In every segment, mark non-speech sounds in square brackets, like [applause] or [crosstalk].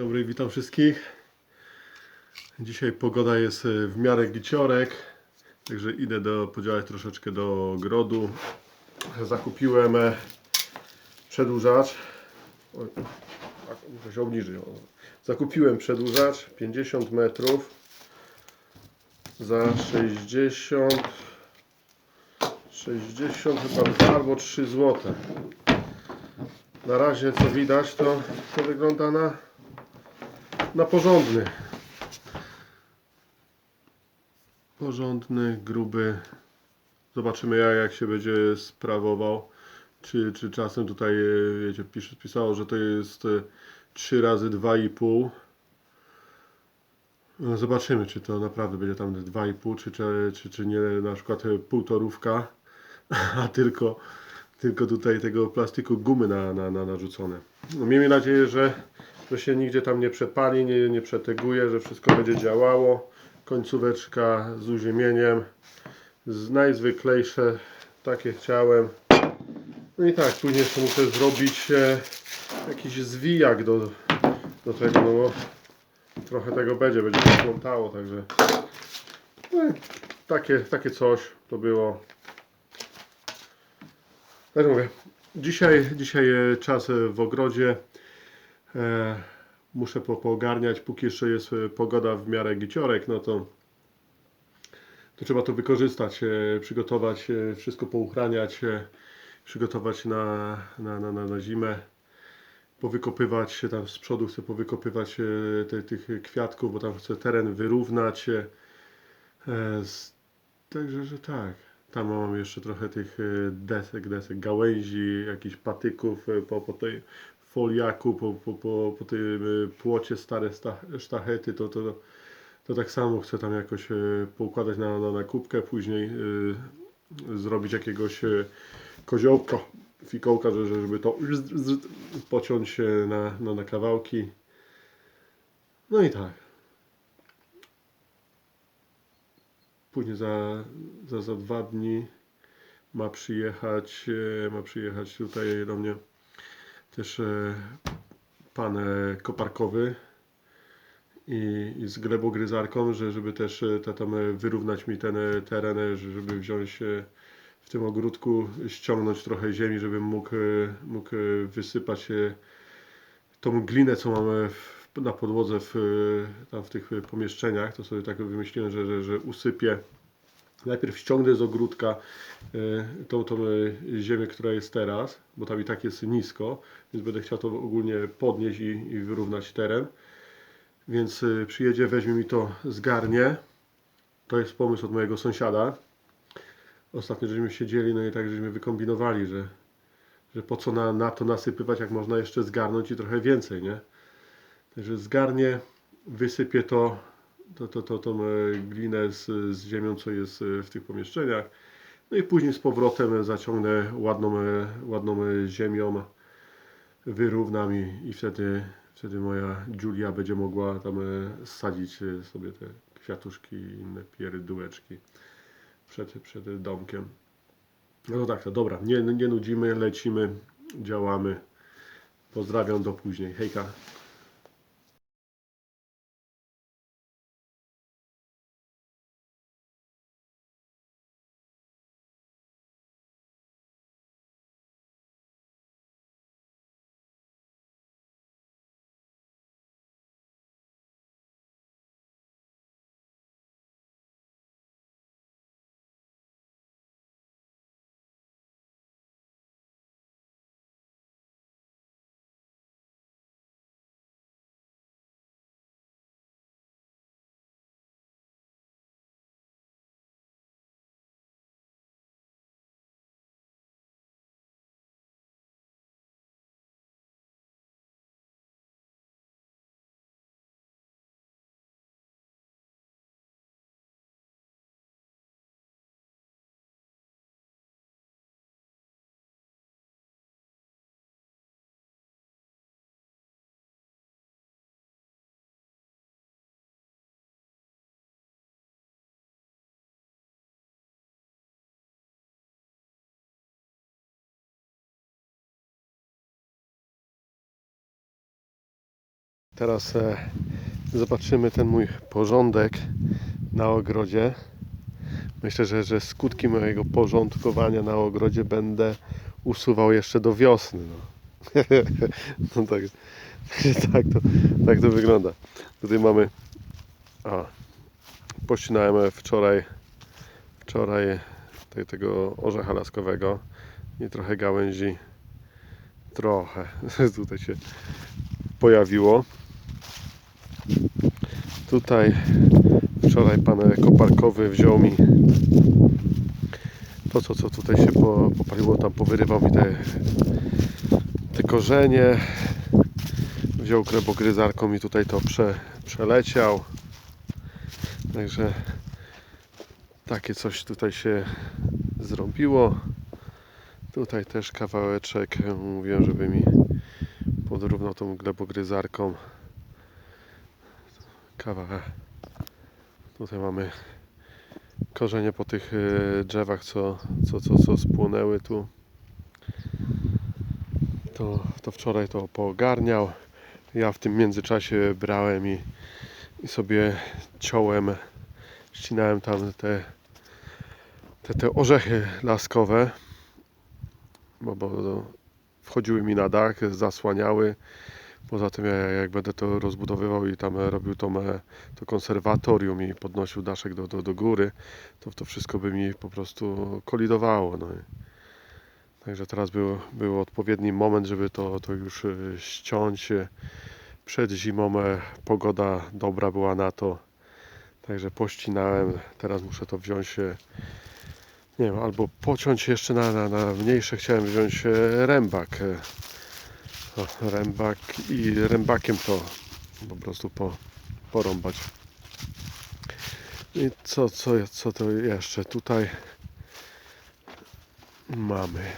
Dobry, witam wszystkich. Dzisiaj pogoda jest e, w miarę giciorek, także idę do, podziałać troszeczkę do ogrodu. Zakupiłem e, przedłużacz. Tak, muszę się obniżyć. Zakupiłem przedłużacz 50 metrów za 60 60 chyba 2 albo 3 złote. Na razie co widać to, to wygląda na na porządny. Porządny, gruby. Zobaczymy jak, się będzie sprawował. Czy, czy czasem tutaj, e, wiecie, pisz, pisało, że to jest 3 razy 2,5. No zobaczymy, czy to naprawdę będzie tam 2,5, czy, czy, czy, czy nie na przykład e, półtorówka, [laughs] a tylko, tylko tutaj tego plastiku gumy na, na, na narzucone. No, miejmy nadzieję, że że się nigdzie tam nie przepali, nie, nie przeteguje, że wszystko będzie działało. Końcóweczka z uziemieniem. Z najzwyklejsze, takie chciałem. No i tak, później jeszcze muszę zrobić e, jakiś zwijak do, do tego, no bo trochę tego będzie, będzie się plątało, także no, takie, takie coś to było. Tak mówię, dzisiaj, dzisiaj e, czas e, w ogrodzie. E, muszę po, poogarniać, póki jeszcze jest e, pogoda w miarę giciorek, no to, to trzeba to wykorzystać, e, przygotować, wszystko pouchraniać, przygotować na, na, na, na, na zimę, powykopywać się tam z przodu, chcę powykopywać te, tych kwiatków, bo tam chcę teren wyrównać. także, że tak. Tam mam jeszcze trochę tych desek, desek, gałęzi, jakichś patyków po, po tej foliaku, po, po, po, po tym e, płocie stare sta- sztachety, to, to, to tak samo chcę tam jakoś e, poukładać na, na, na kubkę, później e, zrobić jakiegoś koziołka, fikołka, że- że- żeby to pociąć na, na, na kawałki. No i tak. Później za, za, za dwa dni ma przyjechać, ma przyjechać tutaj do mnie też e, pan e, koparkowy i, i z glebogryzarką, że, żeby też e, ta, tam wyrównać mi ten teren, że- żeby wziąć w tym ogródku, ściągnąć trochę ziemi, żebym mógł, mógł wysypać tą glinę, co mamy w, na podłodze w, tam w tych pomieszczeniach, to sobie tak wymyśliłem, że, że, że usypię. Najpierw ściągnę z ogródka e, tą, tą e, ziemię, która jest teraz, bo tam i tak jest nisko, więc będę chciał to ogólnie podnieść i, i wyrównać teren. Więc e, przyjedzie, weźmie mi to zgarnie. To jest pomysł od mojego sąsiada. Ostatnio żeśmy siedzieli, no i tak żeśmy wykombinowali, że, że po co na, na to nasypywać, jak można jeszcze zgarnąć i trochę więcej, nie? Także zgarnie, wysypię to, to, to, to, tą e, glinę z, z ziemią, co jest e, w tych pomieszczeniach. No i później z powrotem zaciągnę ładną, e, ładną ziemią, wyrównam i, i wtedy, wtedy moja Julia będzie mogła tam sadzić sobie te kwiatuszki i inne pierdyłeczki przed, przed domkiem. No tak, to dobra, nie, nie nudzimy, lecimy, działamy. Pozdrawiam, do później. Hejka. Teraz e, zobaczymy ten mój porządek na ogrodzie. Myślę, że, że skutki mojego porządkowania na ogrodzie będę usuwał jeszcze do wiosny. No, [laughs] no tak, [laughs] tak, to, tak to wygląda. Tutaj mamy. A, pościnałem wczoraj, wczoraj te, tego orzecha laskowego i trochę gałęzi. Trochę [laughs] tutaj się pojawiło. Tutaj wczoraj pan koparkowy wziął mi to, co, co tutaj się po, popaliło, tam powyrywał mi te, te korzenie. Wziął glebogryzarką i tutaj to prze, przeleciał. Także takie coś tutaj się zrobiło. Tutaj też kawałeczek mówiłem, żeby mi podrównał tą glebogryzarką. Kawałek. Tutaj mamy korzenie po tych e, drzewach, co, co, co, co spłonęły tu. To, to wczoraj to poogarniał. Ja w tym międzyczasie brałem i, i sobie ciąłem, ścinałem tam te, te, te orzechy laskowe, bo, bo wchodziły mi na dach, zasłaniały. Poza tym ja, jak będę to rozbudowywał i tam robił to, e, to konserwatorium i podnosił daszek do, do, do góry, to to wszystko by mi po prostu kolidowało. No. Także teraz był, był odpowiedni moment, żeby to, to już e, ściąć. Przed zimą e, pogoda dobra była na to. Także pościnałem. Teraz muszę to wziąć. Nie wiem, albo pociąć jeszcze na, na, na mniejsze. Chciałem wziąć rębak. E, o, rębak i rębakiem to po prostu po, porąbać. I co, co, co to jeszcze tutaj mamy?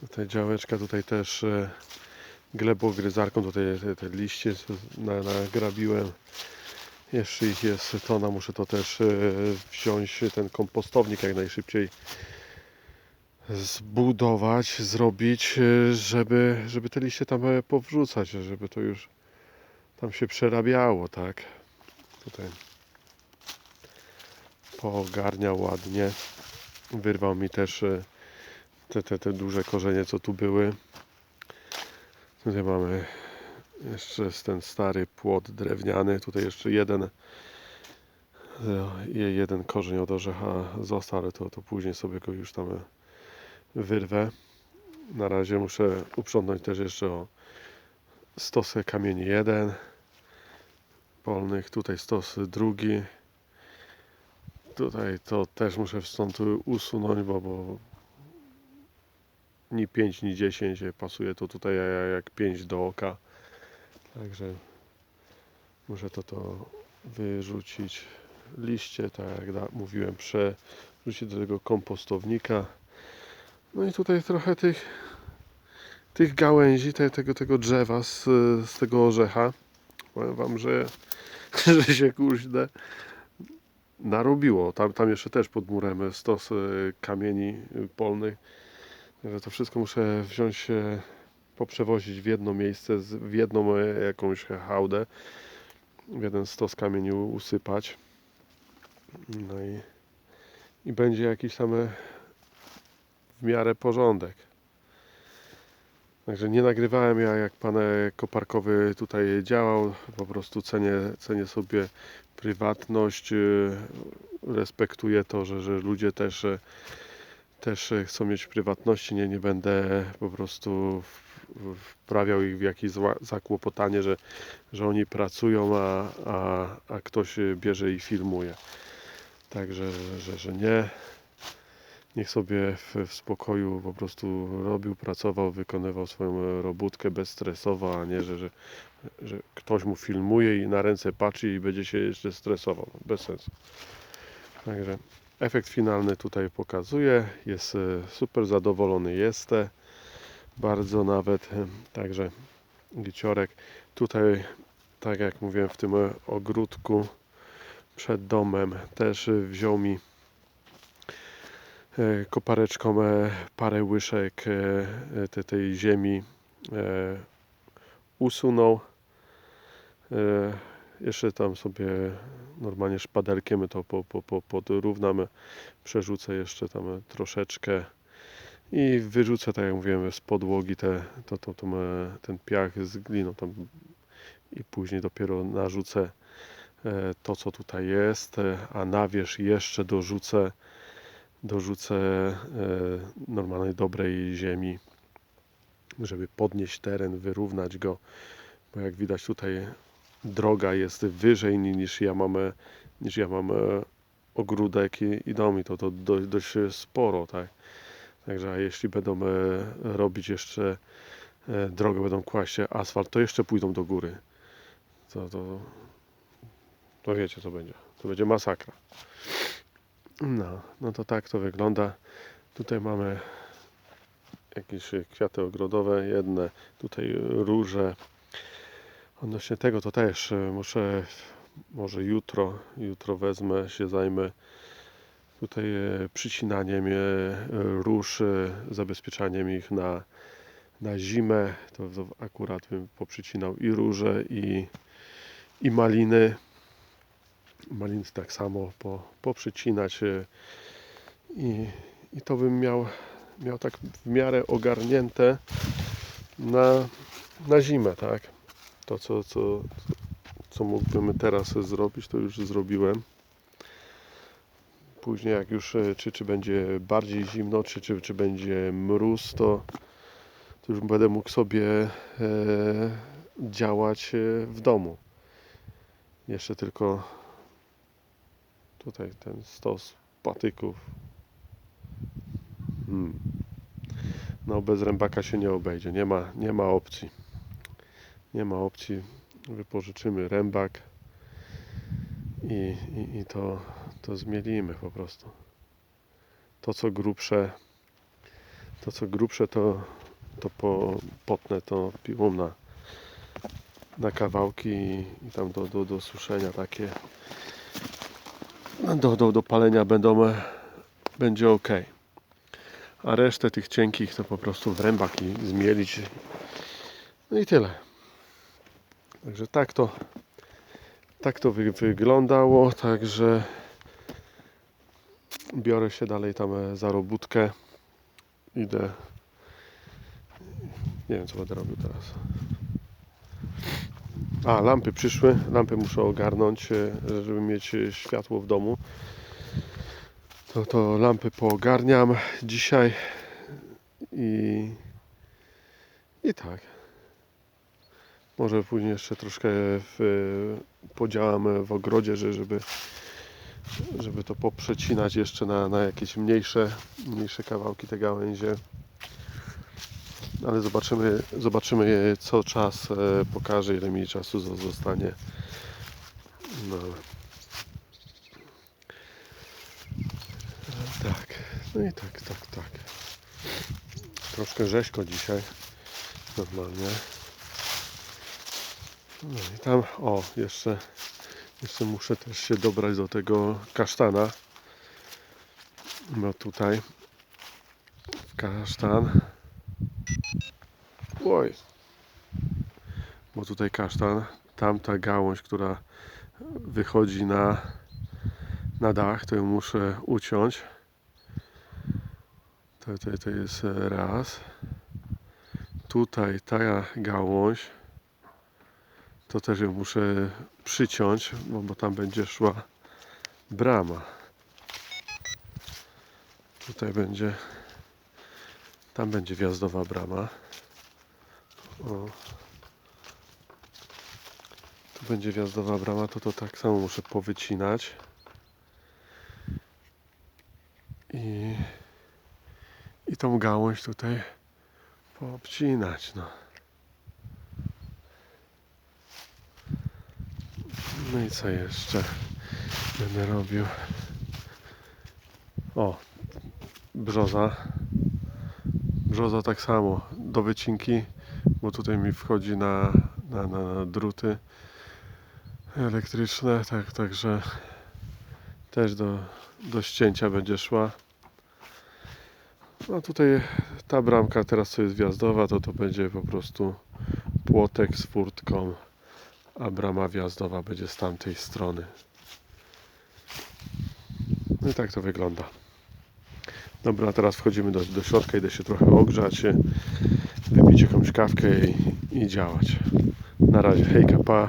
Tutaj działeczka, tutaj też e, glebogryzarką, tutaj te, te liście co na, nagrabiłem. Jeszcze ich jest tona, muszę to też e, wziąć, ten kompostownik jak najszybciej zbudować, zrobić, e, żeby, żeby te liście tam e, powrzucać, żeby to już tam się przerabiało, tak? Tutaj poogarniał ładnie. Wyrwał mi też te, te, te duże korzenie, co tu były. Tutaj mamy jeszcze jest ten stary płot drewniany. Tutaj jeszcze jeden e, je- jeden korzeń od orzecha został, ale to, to później sobie go już tam e, wyrwę. Na razie muszę uprzątnąć też jeszcze o kamieni jeden polnych, tutaj stos drugi. Tutaj to też muszę stąd usunąć, bo, bo ni 5, ni 10 pasuje to tutaj jak 5 do oka. Także muszę to to wyrzucić. Liście, tak jak mówiłem, przerzucić do tego kompostownika. No i tutaj trochę tych, tych gałęzi, te, tego, tego drzewa z, z tego orzecha. Powiem Wam, że, [laughs] że się kurde narobiło. Tam, tam jeszcze też pod murem stos e, kamieni polnych. Także to wszystko muszę wziąć, e, poprzewozić w jedno miejsce, w jedną e, jakąś hałdę, w jeden stos kamieni usypać. No i, i będzie jakiś tam e, w miarę porządek. Także nie nagrywałem ja jak pan e, koparkowy tutaj działał. Po prostu cenię, cenię sobie prywatność. e, Respektuję to, że, że ludzie też, też chcą mieć prywatności. Nie, nie będę po prostu wprawiał ich w jakieś zakłopotanie, że, że oni pracują, a, a, a ktoś bierze i filmuje. Także, że, że, nie. Niech sobie w, w spokoju po prostu robił, pracował, wykonywał swoją robótkę bezstresowo, a nie, że, że, że ktoś mu filmuje i na ręce patrzy i będzie się jeszcze stresował. Bez sensu. Także efekt finalny tutaj pokazuje. Jest e, super zadowolony jestem. Bardzo nawet. e, Także giciorek. Tutaj, tak jak mówiłem, w tym ogródku przed domem też wziął mi e, kopareczką e, parę łyżek te, tej ziemi usunął. Jeszcze tam sobie normalnie szpadelkiem to po, po, po, podrównamy. Przerzucę jeszcze tam troszeczkę i wyrzucę, tak jak mówiłem, z podłogi te, to, to, to, ten piach z gliną tam i później dopiero narzucę e, to, co tutaj jest, e, a na wierzch jeszcze dorzucę, dorzucę e, normalnej dobrej ziemi, żeby podnieść teren, wyrównać go, bo jak widać tutaj droga jest wyżej ni- niż ja mam, niż ja mam ogródek i, i dom i to, to dość sporo, tak. Także jeśli będą e, robić jeszcze e, drogę, będą kłaść asfalt, to jeszcze pójdą do góry. To, to, to wiecie co będzie. To będzie masakra. No, no to tak to wygląda. Tutaj mamy jakieś kwiaty ogrodowe, jedne tutaj róże. Odnośnie tego to też e, muszę, może jutro, jutro wezmę, się zajmę tutaj e, przycinaniem e, róż, e, zabezpieczaniem ich na, na zimę. To, akurat bym poprzycinał i róże, i, i maliny. Maliny tak samo po, poprzycinać i, i to bym miał, miał tak w miarę ogarnięte na, na zimę, tak? To, co, co, co mógłbym teraz zrobić, to już zrobiłem. Później jak już, e, czy, czy będzie bardziej zimno, czy, czy, czy będzie mróz, to, to już będę mógł sobie e, działać e, w domu. Jeszcze tylko tutaj ten stos patyków. Hmm. No bez rębaka się nie obejdzie, nie ma, nie ma opcji. Nie ma opcji. Wypożyczymy rębak i, i, i to, to zmielimy po prostu. To co grubsze, to co grubsze to, to po, potnę to piłą na, na kawałki i, tam do, do, do suszenia takie do, do, do palenia będą, będzie ok. A resztę tych cienkich to po prostu w rębak i zmielić. No i tyle. Także tak to tak to wy, wyglądało, także biorę się dalej tam e, za robótkę. Idę. Nie wiem co będę robił teraz. A, lampy przyszły. Lampy muszę ogarnąć, e, żeby mieć e, światło w domu. To, to lampy poogarniam dzisiaj i, i tak. Może później jeszcze troszkę w, podziałam w ogrodzie, że- żeby, żeby to poprzecinać jeszcze na, na jakieś mniejsze, mniejsze kawałki te gałęzie. Ale zobaczymy, zobaczymy co czas e, pokaże, ile mi czasu zo- zostanie. No. Tak, no i tak, tak, tak. Troszkę rzeźko dzisiaj, normalnie. No i tam, o, jeszcze, jeszcze muszę też się dobrać do tego kasztana. No tutaj, kasztan. Oj. Bo tutaj kasztan, tamta gałąź, która wychodzi na, na dach, to ją muszę uciąć. To, to, to jest raz. Tutaj ta gałąź, to też ją muszę przyciąć, bo, bo tam będzie szła brama. Tutaj będzie, tam będzie wjazdowa brama. O. Tu będzie wjazdowa brama, to to tak samo muszę powycinać. I, i tą gałąź tutaj poobcinać, no. No i co jeszcze będę robił? O, brzoza. Brzoza tak samo, do wycinki, bo tutaj mi wchodzi na, na, na, na druty elektryczne, tak, także też do, do ścięcia będzie szła. No tutaj ta bramka teraz co jest wjazdowa, to to będzie po prostu płotek z furtką, a brama wjazdowa będzie z tamtej strony. No i tak to wygląda. Dobra, teraz wchodzimy do, do środka, idę się trochę ogrzać, wypić jakąś kawkę i, i działać. Na razie, hejka, pa.